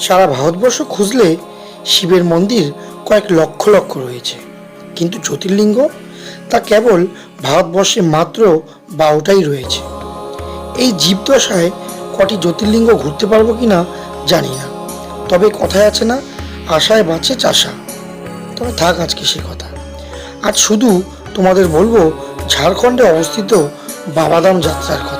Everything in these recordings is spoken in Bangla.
সারা ভারতবর্ষ খুঁজলে শিবের মন্দির কয়েক লক্ষ লক্ষ রয়েছে। কিন্তু জ্যোতির্লিঙ্গ তা কেবল ভারতবর্ষে মাত্র বারোটাই রয়েছে। এই জীবদশায় কটি জ্যোতির্লিঙ্গ ঘুরতে পারব কি না জানি না। তবে কথায় আছে না, আশায় বাঁচে চাষা। তবে থাক আজকে সে কথা। আজ শুধু তোমাদের বলব, ঝাড়খণ্ডে অবস্থিত বাবাদাম যাত্রার কথা।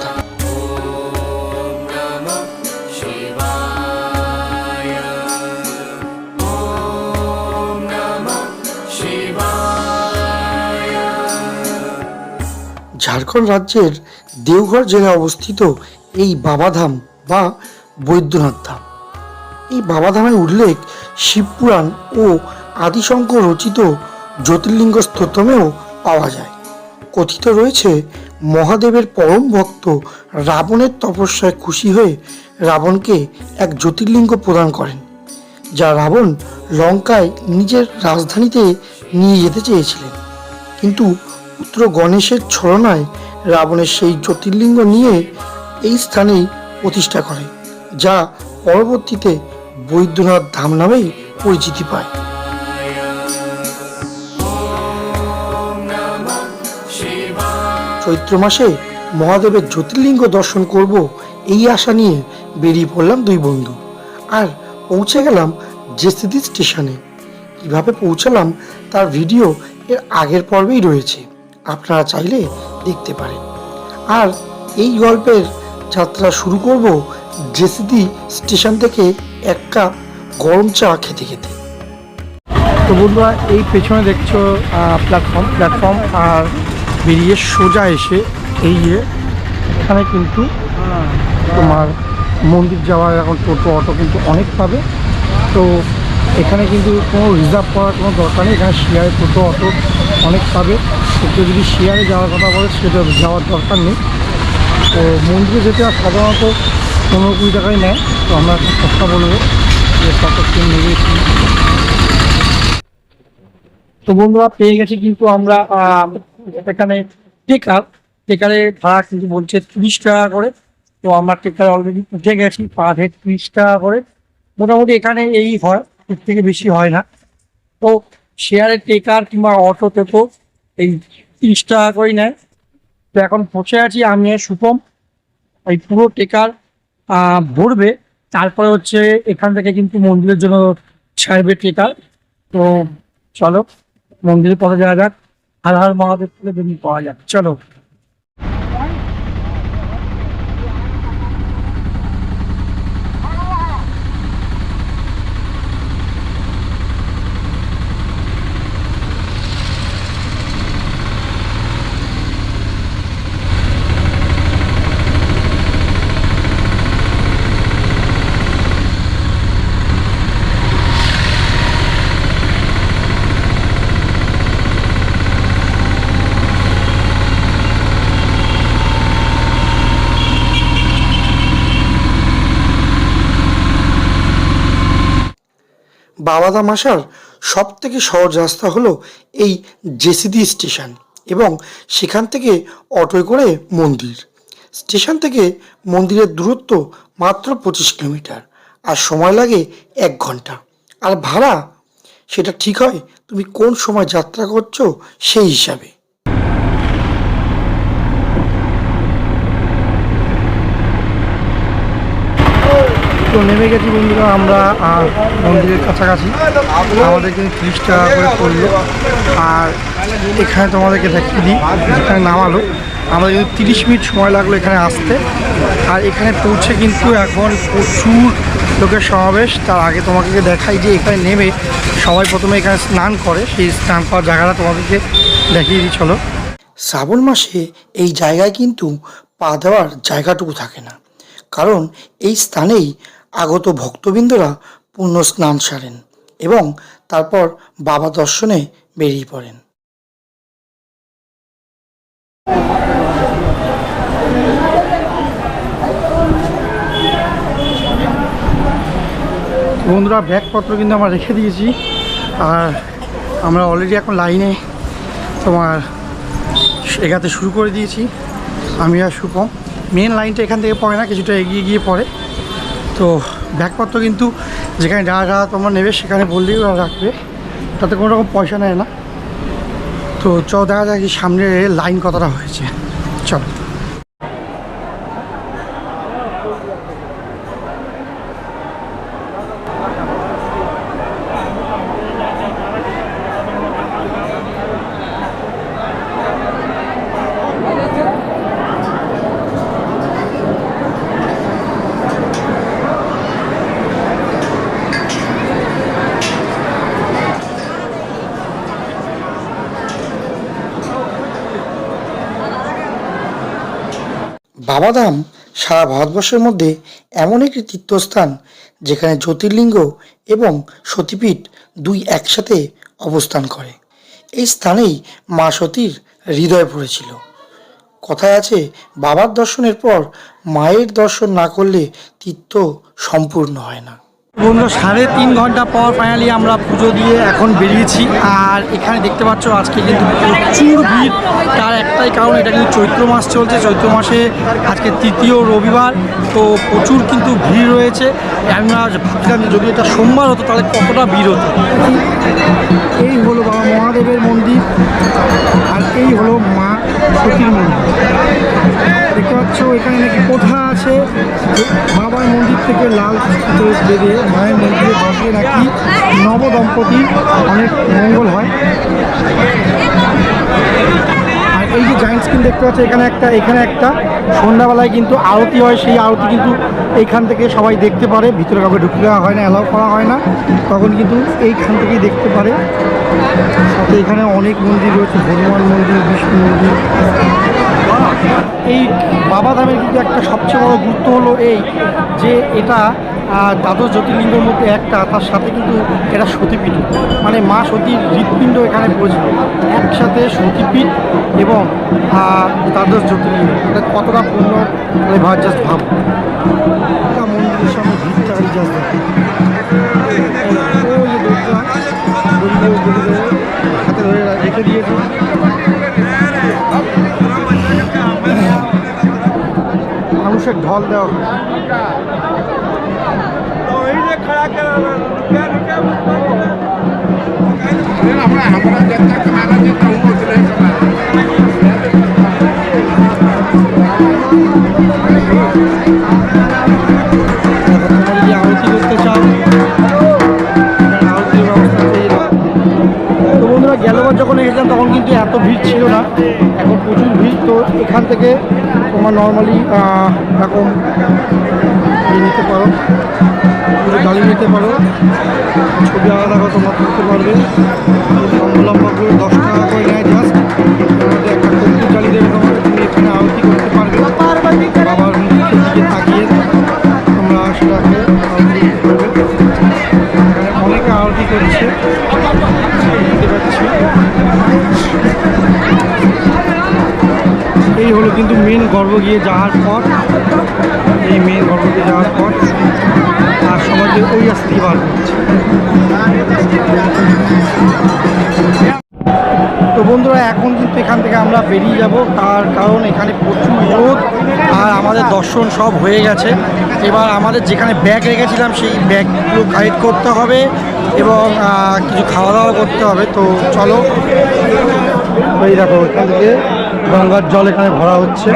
ঝাড়খণ্ড রাজ্যের দেওঘর জেলায় অবস্থিত এই বাবাধাম বা বৈদ্যনাথ ধাম। এই বাবাধামের উল্লেখ শিবপুরাণ ও আদিশঙ্কর রচিত জ্যোতির্লিঙ্গ স্তোত্রমেও পাওয়া যায়। কথিত রয়েছে, মহাদেবের পরম ভক্ত রাবণের তপস্যায় খুশি হয়ে রাবণকে এক জ্যোতির্লিঙ্গ প্রদান করেন, যা রাবণ লঙ্কায় নিজের রাজধানীতে নিয়ে যেতে চেয়েছিলেন। কিন্তু পুত্র গণেশের ছলনায় রাবণের সেই জ্যোতির্লিঙ্গ নিয়ে এই স্থানেই প্রতিষ্ঠা করে, যা পরবর্তীতে বৈদ্যনাথ ধাম নামেই পরিচিতি পায়। চৈত্র মাসে মহাদেবের জ্যোতির্লিঙ্গ দর্শন করব এই আশা নিয়ে বেরিয়ে পড়লাম দুই বন্ধু। আর পৌঁছে গেলাম জেসিদি স্টেশনে। কীভাবে পৌঁছালাম তার ভিডিও এর আগের পর্বেই রয়েছে। আপনারা চাইলে দেখতে পারেন। আর এই গল্পের যাত্রা শুরু করব জেসিদি স্টেশন থেকে এক কাপ গরম চা খেতে খেতে। তো বন্ধুরা, এই পেছনে দেখছ প্ল্যাটফর্ম প্ল্যাটফর্ম আর বেরিয়ে সোজা এসে এই যে এখানে কিন্তু তোমার মন্দির যাওয়ার এখন টোটো, অটো কিন্তু অনেক পাবে। তো এখানে কিন্তু কোনো রিজার্ভ করার কোনো দরকার নেই। এখানে শেয়ারে টোটো অটো অনেক পাবে। তো যদি শেয়ারে যাওয়ার কথা বলে, সেটা যাওয়ার দরকার নেই। তো মন্দিরে যেতে সাধারণত পনেরো কুড়ি টাকাই নেয়। তো আমরা একটা কথা বলব যে কত কি তো বন্ধুরা, পেয়ে গেছি কিন্তু আমরা এখানে টেকার। টেকারে ভাড়া কিন্তু বলছে তিরিশ টাকা করে। তো আমরা টেকার অলরেডি উঠে গেছি। পার হেড তিরিশ টাকা করে। মোটামুটি এখানে এই হয়। এর থেকে বেশি হয় না। তো শেয়ারে টেকার কিংবা অটোতে তো এই তিরিশ টাকা করেই নেয়। তো এখন পৌঁছে আছি আমি সুপম। এই পুরো টেকার ভরবে। তারপরে হচ্ছে এখান থেকে কিন্তু মন্দিরের জন্য ছাড়বে টেকার তো চলো, মন্দিরের পথে যাওয়া যাক। হার হার মহাদেব বেরিয়ে পাওয়া যাক। চলো। বাবাদাম আসার সব থেকে সহজ রাস্তা হলো এই জেসিদি স্টেশন এবং সেখান থেকে অটোয় করে মন্দির। স্টেশন থেকে মন্দিরের দূরত্ব মাত্র পঁচিশ কিলোমিটার, আর সময় লাগে এক ঘণ্টা। আর ভাড়া, সেটা ঠিক হয় তুমি কোন সময় যাত্রা করছ সেই হিসাবে। তো নেমে গেছি বন্ধুরা, আমরা মন্দিরের কাছাকাছি। আমাদের কিন্তু তিরিশ টাকা করে পড়ল। আর এখানে তোমাদেরকে দেখিয়ে দিই যেখানে নামালো। আমাদের কিন্তু তিরিশ মিনিট সময় লাগল এখানে আসতে। আর এখানে পৌঁছে কিন্তু এখন প্রচুর লোকের সমাবেশ। তার আগে তোমাকে দেখাই যে এখানে নেমে সবাই প্রথমে এখানে স্নান করে। সেই স্নান করার জায়গাটা তোমাদেরকে দেখিয়ে দিই, চলো। শ্রাবণ মাসে এই জায়গায় কিন্তু পা দেওয়ার জায়গাটুকু থাকে না। কারণ এই স্থানেই আগত ভক্তবৃন্দরা পূর্ণ স্নান সারেন এবং তারপর বাবা দর্শনে বেরিয়ে পড়েন। বন্ধুরা, ব্যাগপত্র কিন্তু আমরা রেখে দিয়েছি। আর আমরা অলরেডি এখন লাইনে তোমার এগাতে শুরু করে দিয়েছি। আমি আর সুপম। মেন লাইনটা এখান থেকে পড়ে না, কিছুটা এগিয়ে গিয়ে পড়ে। তো ব্যাগপত্র কিন্তু যেখানে যা যা তোমরা নেবে সেখানে বললেই ওরা রাখবে। তাতে কোনো রকম পয়সা নেয় না। তো চ দেখা যায় যে সামনে লাইন কতটা হয়েছে চল বাবাধাম সারা ভারতবর্ষের মধ্যে এমন একটি তীর্থস্থান যেখানে জ্যোতির্লিঙ্গ এবং সতীপীঠ দুই একসাথে অবস্থান করে। এই স্থানেই মা সতীর হৃদয় পড়েছিল। কথায় আছে, বাবার দর্শনের পর মায়ের দর্শন না করলে তীর্থ সম্পূর্ণ হয় না। বন্ধু সাড়ে তিন ঘণ্টা পর ফাইনালি আমরা পুজো দিয়ে এখন বেরিয়েছি। আর এখানে দেখতে পাচ্ছ আজকে কিন্তু প্রচুর ভিড়। তার একটাই কারণ, এটা কিন্তু চৈত্র মাস চলছে। চৈত্র মাসে আজকে তৃতীয় রবিবার, তো প্রচুর কিন্তু ভিড় রয়েছে। আমরা ভাবছিলাম যদি এটা সোমবার হতো, তাহলে কতটা ভিড় হতো? এই হলো বাবা মহাদেবের মন্দির, আর এই হলো মা সতীর মন্দির। দেখতে পাচ্ছ, এখানে নাকি কোঠা আছে। বাবার মন্দির থেকে লাল বেঁধে মায়ের মন্দিরে বসিয়ে নাকি নবদম্পতির অনেক মঙ্গল হয়। আর এই যে জায়েন্ট স্ক্রিন দেখতে পাচ্ছ, এখানে একটা এখানে একটা। সন্ধ্যাবেলায় কিন্তু আরতি হয়, সেই আরতি কিন্তু এইখান থেকে সবাই দেখতে পারে। ভিতরে কাউকে ঢুকে দেওয়া হয় না অ্যালাউ করা হয় না। তখন কিন্তু এইখান থেকেই দেখতে পারে। সাথে এখানে অনেক মন্দির রয়েছে, হনুমান মন্দির, বিষ্ণু মন্দির। এই বাবা বাবাধামের কিন্তু একটা সবচেয়ে বড় গুরুত্ব হলো এই যে এটা দ্বাদশ জ্যোতির্লিঙ্গের মধ্যে একটা, তার সাথে কিন্তু এটা সতীপীঠ। মানে মা সতীর হৃৎপিণ্ড এখানে পড়েছিল। একসাথে সতীপীঠ এবং দ্বাদশ জ্যোতির্লিঙ্গ। এটা কতটা পূর্ণ মানে জাস্ট ভাব মন্দিরের সামনে ভিড়টা রেখে দিয়েছে। মানুষের ঢল দেওয়া হয়। ভিড় ছিল না। এখন প্রচুর ভিড়। তো এখান থেকে তোমার নর্মালি এরকম নিতে পারো। গাড়ি নিতে পারো। ছবি আলাদা তোমার করতে পারবে। গিয়ে যাওয়ার পর, এই মেন গিয়ে যাওয়ার পর আর সমাজে ওই আসতে বার করছে তো বন্ধুরা, এখন কিন্তু এখান থেকে আমরা বেরিয়ে যাব। তার কারণ এখানে প্রচুর রোদ আর আমাদের দর্শন সব হয়ে গেছে। এবার আমাদের যেখানে ব্যাগ রেখেছিলাম, সেই ব্যাগগুলো কালেক্ট করতে হবে এবং কিছু খাওয়া দাওয়া করতে হবে। তো চলো ওই দেখো এখান থেকে গঙ্গার জল এখানে ভরা হচ্ছে।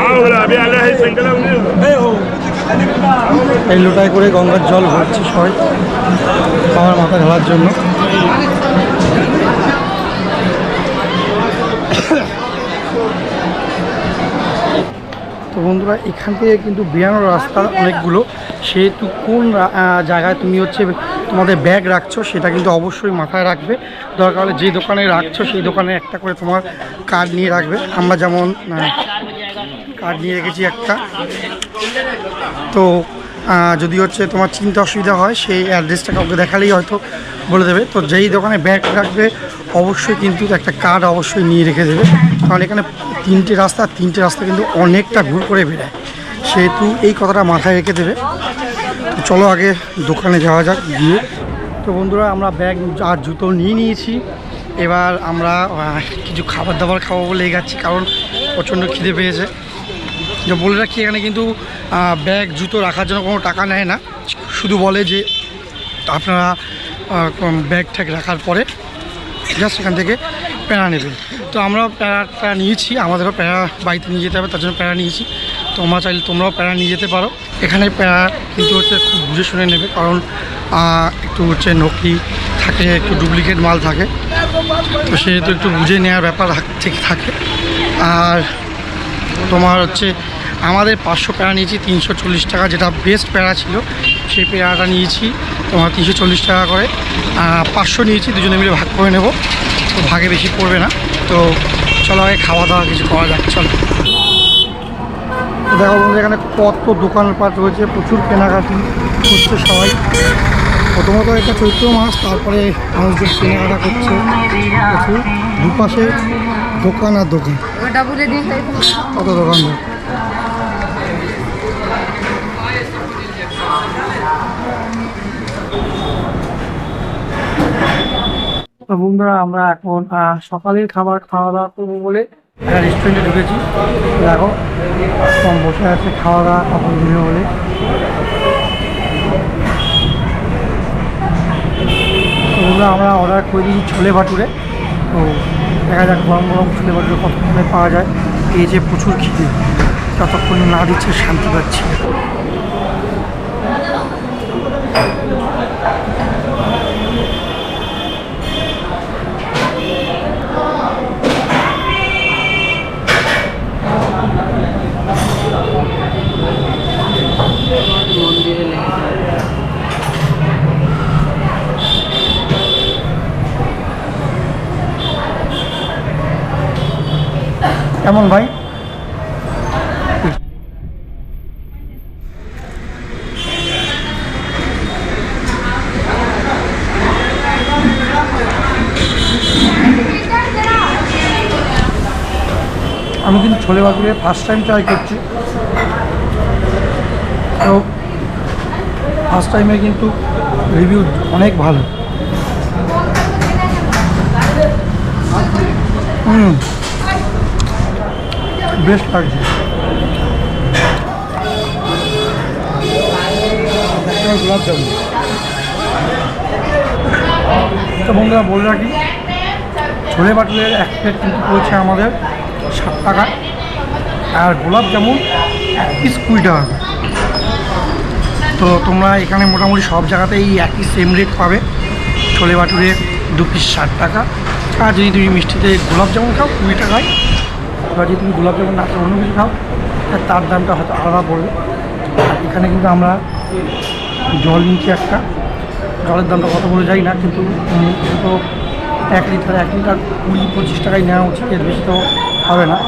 এই লোটায় করে গঙ্গার জল ভরছে সবাই আমার মাথা ঢালার জন্য। তো বন্ধুরা, এখান থেকে কিন্তু বেরানোর রাস্তা অনেকগুলো। সেহেতু কোন জায়গায় তুমি হচ্ছে তোমাদের ব্যাগ রাখছো, সেটা কিন্তু অবশ্যই মাথায় রাখবে। দরকার হলে যে দোকানে রাখছো, সেই দোকানে একটা করে তোমার কার্ড নিয়ে রাখবে। আমরা যেমন কার্ড নিয়ে রেখেছি একটা। তো যদি হচ্ছে তোমার চিন্তা অসুবিধা হয়, সেই অ্যাড্রেসটা কাউকে দেখালেই হয়তো বলে দেবে। তো যেই দোকানে ব্যাগ রাখবে, অবশ্যই কিন্তু একটা কার্ড অবশ্যই নিয়ে রেখে দেবে। কারণ এখানে তিনটে রাস্তা তিনটে রাস্তা কিন্তু অনেকটা ঘুর করে বেড়ায়। সেহেতু এই কথাটা মাথায় রেখে দেবে। চলো আগে দোকানে যাওয়া যাক গিয়ে। তো বন্ধুরা, আমরা ব্যাগ আর জুতো নিয়ে নিয়েছি। এবার আমরা কিছু খাবার দাবার খাব বলে এগাচ্ছি, কারণ প্রচণ্ড খিদে পেয়েছে। যে বলে রাখি, এখানে কিন্তু ব্যাগ, জুতো রাখার জন্য কোনো টাকা নেয় না। শুধু বলে যে, আপনারা ব্যাগ ঠ্যাগ রাখার পরে জাস্ট সেখান থেকে প্যারা নেবেন। তো আমরাও প্যারাটা নিয়েছি, আমাদেরও প্যারা বাড়িতে নিয়ে যেতে হবে, তার জন্য প্যারা নিয়েছি। তোমরা চাইলে তোমরাও প্যারা নিয়ে যেতে পারো। এখানে প্যারা কিন্তু হচ্ছে খুব বুঝে শুনে নেবে, কারণ একটু হচ্ছে নকলি থাকে, একটু ডুপ্লিকেট মাল থাকে। তো সেহেতু একটু বুঝে নেওয়ার ব্যাপার ঠিক থাকে। আর তোমার হচ্ছে, আমাদের পাঁচশো প্যারা নিয়েছি, তিনশো চল্লিশ টাকা যেটা বেস্ট প্যারা ছিল, সেই প্যারাটা নিয়েছি, তোমার তিনশো চল্লিশ টাকা করে। পাঁচশো নিয়েছি, দুজনে মিলে ভাগ করে নেব, তো ভাগে বেশি পড়বে না। তো চলো আগে খাওয়া দাওয়া কিছু করা যাক, চলো। দেখো বন্ধু এখানে কত দোকানপাট রয়েছে, প্রচুর কেনাকাটি করছে সবাই। প্রথমত এটা চৈত্র মাস, তারপরে মানুষজন কেনাকাটা করছে। প্রচুর। দুপাশে দোকান আর দোকান। কত দোকানদার তো বন্ধুরা, আমরা এখন সকালের খাবার খাওয়া দাওয়া করব বলে একটা রেস্টুরেন্টে ঢুকেছি। দেখো, কম বসে আছে খাওয়া দাওয়া কখন দিবে বলে। ওগুলো আমরা অর্ডার করে দিয়েছি ছোলে ভাটুরে। তো দেখা যাক গরম গরম ছোলে ভাটুরে কতক্ষণে পাওয়া যায়। এই যে প্রচুর খিদে। যতক্ষণ না দিচ্ছে, শান্তি পাচ্ছি কেমন ভাই? আমি কিন্তু ছোলে বাগুড়ে ফার্স্ট টাইম ট্রাই করছি। তো ফার্স্ট টাইমে কিন্তু রিভিউ অনেক ভালো। হুম। বেস্ট লাগছে। গোলাপ জামুন তো বন্ধুরা, বলে রাখি, ছোলে বাটুলের এক প্লেট কিন্তু পড়েছে আমাদের ষাট টাকা। আর গোলাপ জামুন এক পিস কুড়ি টাকা তো তোমরা এখানে মোটামুটি সব জায়গাতেই একই সেম রেট পাবে। ছোলে বাটুরে দু পিস ষাট টাকা। আর যদি তুমি মিষ্টিতে গোলাপ জামুন খাও কুড়ি টাকায় এবার যদি তুমি গোলাপ জামুন না অন্য কিছু খাও তার দামটা হয়তো আলাদা পড়বে। এখানে কিন্তু আমরা জল নিচ্ছি একটা। জলের দামটা কত বলে যাই না, কিন্তু তো এক লিটার এক লিটার কুড়ি, পঁচিশ টাকায় নেওয়া উচিত এর বেশি তো হবে না।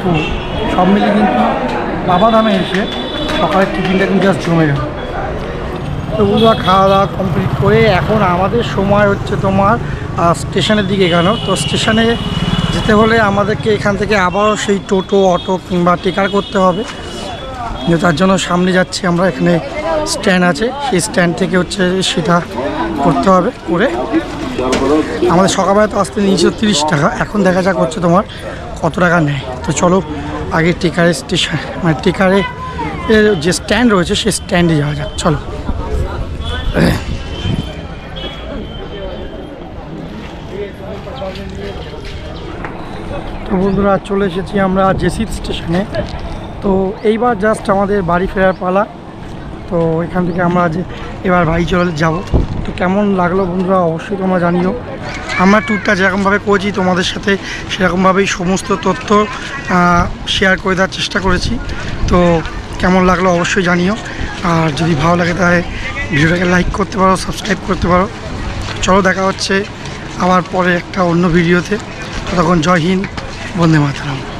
তো সব মিলে কিন্তু বাবা দামে এসে সকালের টিফিনটা কিন্তু জাস্ট জমে গেল। তো বন্ধুরা খাওয়া দাওয়া কমপ্লিট করে এখন আমাদের সময় হচ্ছে তোমার স্টেশনের দিকে গেল তো স্টেশনে যেতে হলে আমাদেরকে এখান থেকে আবারও সেই টোটো, অটো কিংবা টিকার করতে হবে। তার জন্য সামনে যাচ্ছি আমরা, এখানে স্ট্যান্ড আছে। সেই স্ট্যান্ড থেকে হচ্ছে সেটা করতে হবে করে। আমাদের সকালবেলা তো আসতে নিয়েছিল তিরিশ টাকা। এখন দেখা যাক হচ্ছে তোমার কত টাকা নেয়। তো চলো, আগে টিকারে স্টেশন মানে টিকারে যে স্ট্যান্ড রয়েছে, সেই স্ট্যান্ডে যাওয়া যাক। চলো। তো বন্ধুরা, চলে এসেছি আমরা জেসিদ স্টেশনে। তো এইবার জাস্ট আমাদের বাড়ি ফেরার পালা। তো এখান থেকে আমরা যে এবার বাড়ি চলে যাব। তো কেমন লাগল বন্ধুরা, অবশ্যই তোমরা জানিও। আমরা ট্যুরটা যেরকমভাবে করেছি, তোমাদের সাথে সেরকমভাবেই সমস্ত তথ্য শেয়ার করে দেওয়ার চেষ্টা করেছি। তো কেমন লাগল অবশ্যই জানিও। আর যদি ভালো লাগে তাহলে ভিডিওটাকে লাইক করতে পারো সাবস্ক্রাইব করতে পারো। চলো দেখা হচ্ছে আবার পরে একটা অন্য ভিডিওতে। ততক্ষণ জয় হিন্দ। বন্দে মাতারাম।